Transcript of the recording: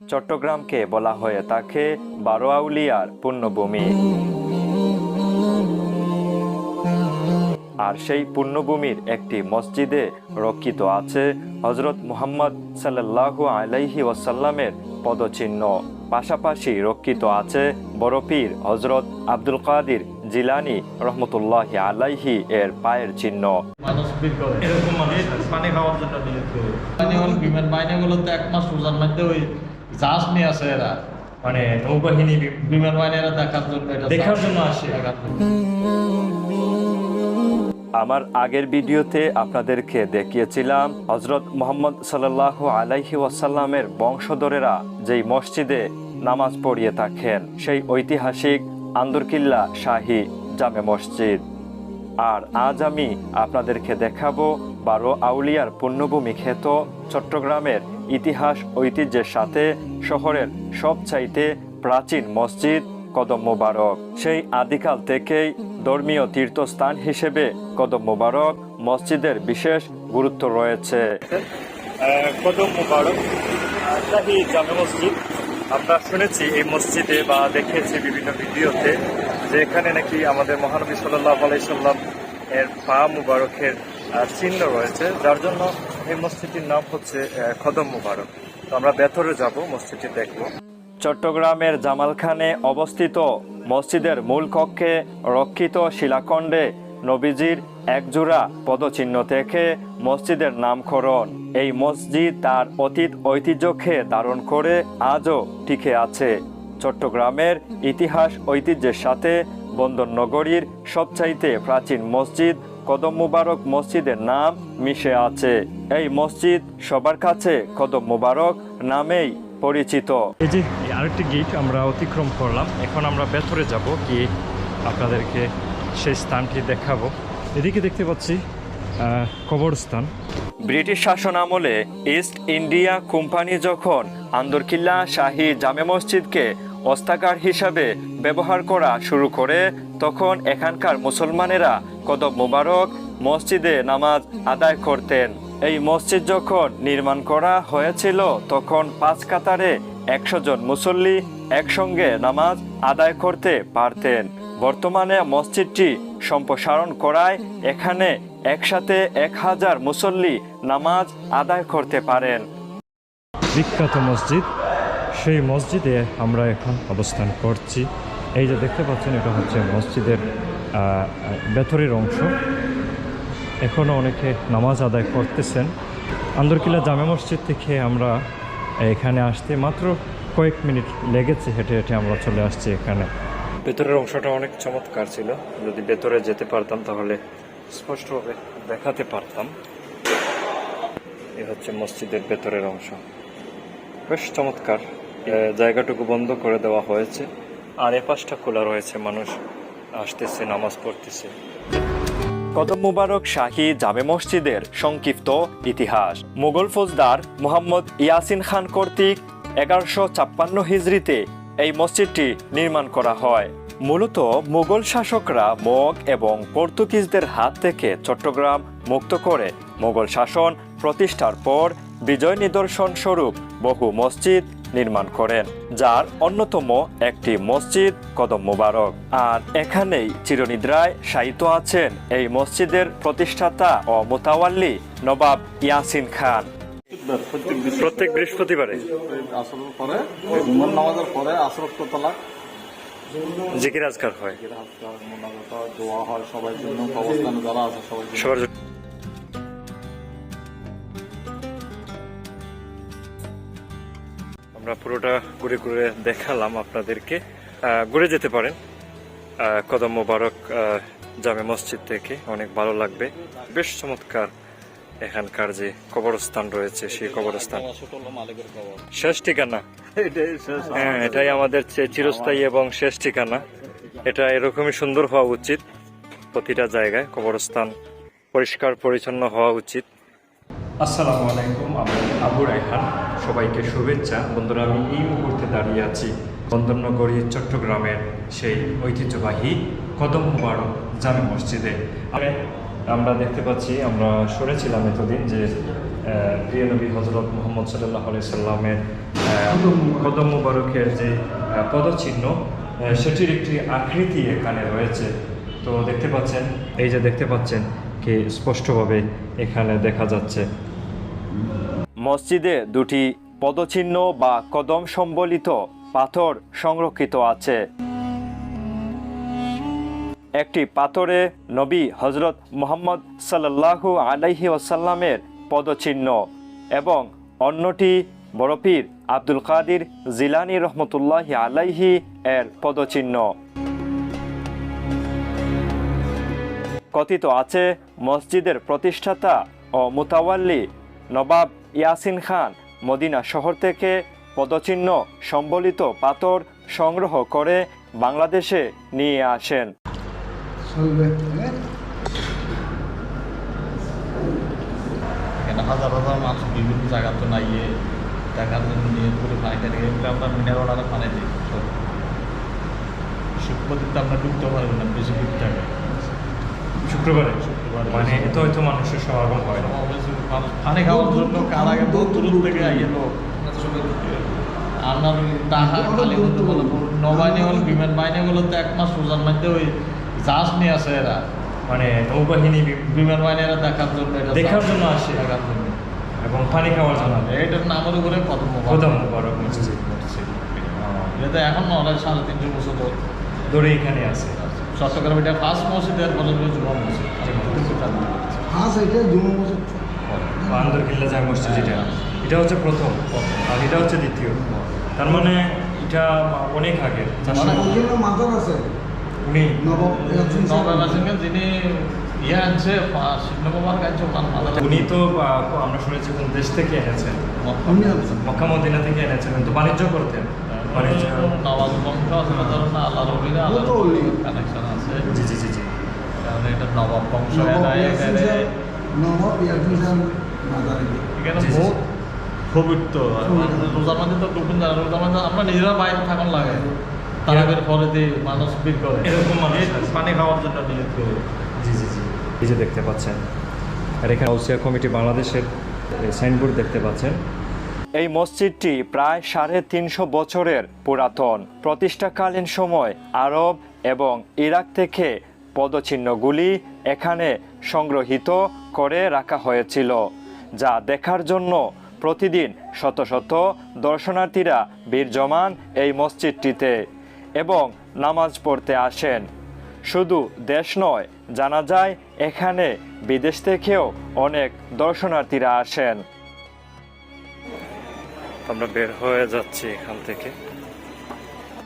চট্টগ্রামকে বলা হয়ে থাকে বারো আউলিয়ার পুণ্যভূমি আর সেই পুণ্যভূমির একটি মসজিদে রক্ষিত আছে হজরত মুহাম্মদ সাল্লাল্লাহু আলাইহি ওয়াসাল্লামের পদচিহ্ন। পাশাপাশি রক্ষিত আছে বরফির হজরত আব্দুল কাদির জিলানি রহমতুল্লাহ আলাইহি এর পায়ের চিহ্ন। এরকম মানুষ পানি খাওয়ার জন্য নিযুক্ত করে হল বিমান বাহিনীগুলো তো এক মাস রোজার মধ্যে ওই জাহাজ নিয়ে আসে এরা। মানে নৌবাহিনী বিমান বাহিনীরা দেখার জন্য দেখার জন্য আসে। আমার আগের ভিডিওতে আপনাদেরকে দেখিয়েছিলাম হজরত মোহাম্মদ সাল্লাহ আলাইহি ওয়াসাল্লামের বংশধরেরা যেই মসজিদে নামাজ পড়িয়ে থাকেন সেই ঐতিহাসিক আন্দরকিল্লা শাহী জামে মসজিদ। আর আজ আমি আপনাদেরকে দেখাবো বারো আউলিয়ার পুণ্যভূমি খ্যাত চট্টগ্রামের ইতিহাস, ঐতিহ্যের সাথে শহরের সবচাইতে প্রাচীন মসজিদ কদম মোবারক। সেই আদিকাল থেকেই ধর্মীয় তীর্থস্থান হিসেবে কদম মোবারক মসজিদের বিশেষ গুরুত্ব রয়েছে। কদম মুবারক জামে মসজিদ। আমরা শুনেছি এই মসজিদে বা দেখেছি বিভিন্ন ভিডিওতে যে এখানে নাকি আমাদের মহানবী সাল্লাহ আলাইসাল্লাম এর পা মুবারকের চিহ্ন রয়েছে, যার জন্য এই মসজিদটির নাম হচ্ছে কদম মুবারক। তো আমরা ভেতরে যাব, মসজিদটি দেখব। চট্টগ্রামের জামালখানে অবস্থিত মসজিদের মূল কক্ষে রক্ষিত শিলাখণ্ডে নবীজির একজোড়া পদচিহ্ন থেকে মসজিদের নামকরণ। এই মসজিদ তার অতীত ঐতিহ্যকে ধারণ করে আজও টিকে আছে। চট্টগ্রামের ইতিহাস ঐতিহ্যের সাথে বন্দর নগরীর সবচাইতে প্রাচীন মসজিদ কদম মুবারক মসজিদের নাম মিশে আছে। এই মসজিদ সবার কাছে কদম মুবারক নামেই পরিচিত। এই যে আরেকটি গেট আমরা অতিক্রম করলাম এখন আমরা ভেতরে যাব কি আপনাদেরকে সেই স্থানটি দেখাবো। এদিকে দেখতে পাচ্ছি কবরস্থান। ব্রিটিশ শাসন আমলে ইস্ট ইন্ডিয়া কোম্পানি যখন আন্দরকিল্লা শাহী জামে মসজিদকে অস্তাকার হিসাবে ব্যবহার করা শুরু করে তখন এখানকার মুসলমানেরা কদম মোবারক মসজিদে নামাজ আদায় করতেন। এই মসজিদ যখন নির্মাণ করা হয়েছিল, তখন পাঁচ কাতারে একশো জন মুসল্লি একসঙ্গে নামাজ আদায় করতে পারতেন। বর্তমানে মসজিদটি সম্প্রসারণ করায় এখানে একসাথে এক হাজার মুসল্লি নামাজ আদায় করতে পারেন। বিখ্যাত মসজিদ, সেই মসজিদে আমরা এখন অবস্থান করছি। এই যে দেখতে পাচ্ছেন, এটা হচ্ছে মসজিদের ভেতরের অংশ। এখনও অনেকে নামাজ আদায় করতেছেন। আন্দরকিল্লা জামে মসজিদ থেকে আমরা এখানে আসতে মাত্র কয়েক মিনিট লেগেছে, হেঁটে হেঁটে আমরা চলে আসছি এখানে। ভেতরের অংশটা অনেক চমৎকার ছিল। যদি ভেতরে যেতে পারতাম তাহলে স্পষ্টভাবে দেখাতে পারতাম। এ হচ্ছে মসজিদের ভেতরের অংশ। বেশ চমৎকার। জায়গাটুকু বন্ধ করে দেওয়া হয়েছে। আর এ পাশটা খোলা রয়েছে। মানুষ আসতেছে, নামাজ পড়তেছে। কদম মুবারক শাহী জামে মসজিদের সংক্ষিপ্ত ইতিহাস। মুঘল ফৌজদার মোহাম্মদ ইয়াসিন খান কর্তৃক এগারোশো ছাপ্পান্ন হিজড়িতে এই মসজিদটি নির্মাণ করা হয়। মূলত মুঘল শাসকরা মগ এবং পর্তুগিজদের হাত থেকে চট্টগ্রাম মুক্ত করে মুঘল শাসন প্রতিষ্ঠার পর বিজয় নিদর্শন স্বরূপ বহু মসজিদ নির্মাণ করেন যার অন্যতম একটি মসজিদ কদম মুবারক। আর এখানেই চিরনিদ্রায় শায়িত আছেন এই মসজিদের প্রতিষ্ঠাতা ও মোতাওয়াল্লি নবাব ইয়াসিন খান। প্রত্যেক বৃহস্পতিবারে? আসরের পরে জুমার নামাজের পরে আসর তলা জিকির আজকার হয়? দোয়া হয় সবাই জন্য অবস্থানে যারা আছে সবাই আমরা পুরোটা ঘুরে ঘুরে দেখালাম আপনাদেরকে। ঘুরে যেতে পারেন। কদম মোবারক জামে মসজিদ থেকে অনেক ভালো লাগবে। বেশ চমৎকার এখানকার যে কবরস্থান রয়েছে, সেই কবরস্থান। শেষ ঠিকানা? হ্যাঁ এটাই আমাদের চিরস্থায়ী এবং শেষ ঠিকানা। এটা এরকমই সুন্দর হওয়া উচিত। প্রতিটা জায়গায় কবরস্থান পরিষ্কার, পরিচ্ছন্ন হওয়া উচিত। আসসালামু আলাইকুম আমি আবু রায়হান। সবাইকে শুভেচ্ছা। বন্ধুরা আমি এই মুহূর্তে দাঁড়িয়ে আছি বন্দরনগরী চট্টগ্রামের সেই ঐতিহ্যবাহী কদম মুবারক জামে মসজিদে। আমি- আমরা দেখতে পাচ্ছি আমরা শুনেছিলাম এতদিন যে প্রিয় নবী হজরত মোহাম্মদ সাল্লাহ সাল্লামের কদম মুবারকের যে পদচিহ্ন সেটির একটি আকৃতি এখানে রয়েছে। তো দেখতে পাচ্ছেন এই যে দেখতে পাচ্ছেন কি স্পষ্টভাবে এখানে দেখা যাচ্ছে। মসজিদে দুটি পদচিহ্ন বা কদম সম্বলিত পাথর সংরক্ষিত আছে। একটি পাথরে নবী হজরত মোহাম্মদ সাল্লাল্লাহু আলাইহি ওয়াসাল্লামের পদচিহ্ন এবং অন্যটি বরফির আব্দুল কাদির জিলানি রহমতুল্লাহি আলাইহি এর পদচিহ্ন। কথিত আছে, মসজিদের প্রতিষ্ঠাতা ও মুতাওয়াল্লি নবাব ইয়াসিন খান মদিনা শহর থেকে পদচিহ্ন সম্বলিত পাথর সংগ্রহ করে বাংলাদেশে নিয়ে আসেন। আমরা ডুবতে পারবেন না, বেশি ডুব থাকে শুক্রবারে। শুক্রবারে। মানে এত হয়তো মানুষের সমাগম হয় না। পানি খাওয়ার জন্য কার আগে? বহু দূর থেকে আইয়ে লোক। আপনার ওই খালি করতে বলে নৌবাহিনী হল বিমান বাহিনী হলো তো এক মাস রোজার মধ্যে ওই জাহাজ নিয়ে আসে এরা। মানে নৌবাহিনী বিমান বাহিনী এরা দেখার জন্য দেখার জন্য আসে। দেখার জন্য। এবং পানি খাওয়ার জন্য এইটার নামের উপরে কত কদম মুবারক। মসজিদ এটা এখন নয় সাড়ে তিনশো বছর ধরে। ধরে এখানে আছে চট্টগ্রাম এটা ফার্স্ট মসজিদ এর বলে যুব মসজিদ। হাঁস এটা জুমো বছর বান্দর কিল্লা যায় মসজিদ যেটা। এটা হচ্ছে প্রথম। আর এটা হচ্ছে দ্বিতীয়। তার মানে এটা অনেক আগে মানে ওই আছে। উনি যিনি ইয়ে আনছে শিবনবাবার কাছে উনি তো আমরা শুনেছি কোন দেশ থেকে এনেছেন। মক্কা। মদিনা থেকে এনেছেন। কিন্তু বাণিজ্য করতেন। বাণিজ্য। নবাব জি জি জি জি কারণ এটা নবাব বংশ নবাব এখানে বহুত পবিত্র রোজার মধ্যে তো রোজার মধ্যে আমরা নিজেরা বাইরে থাকুন লাগে। তারাবের পরে দিয়ে মানুষ ভিড় করে। এরকম মানুষ। পানি খাওয়ার জন্য করে। জি জি জি। এই যে দেখতে পাচ্ছেন আর এখানে কমিটি বাংলাদেশের সাইনবোর্ড দেখতে পাচ্ছেন। এই মসজিদটি প্রায় সাড়ে তিনশো বছরের পুরাতন। প্রতিষ্ঠাকালীন সময় আরব এবং ইরাক থেকে পদচিহ্নগুলি এখানে সংগ্রহীত করে রাখা হয়েছিল, যা দেখার জন্য প্রতিদিন শত শত দর্শনার্থীরা বীর জমান এই মসজিদটিতে এবং নামাজ পড়তে আসেন। শুধু দেশ নয়, জানা যায় এখানে বিদেশ থেকেও অনেক দর্শনার্থীরা আসেন। আমরা বের হয়ে যাচ্ছি এখান থেকে।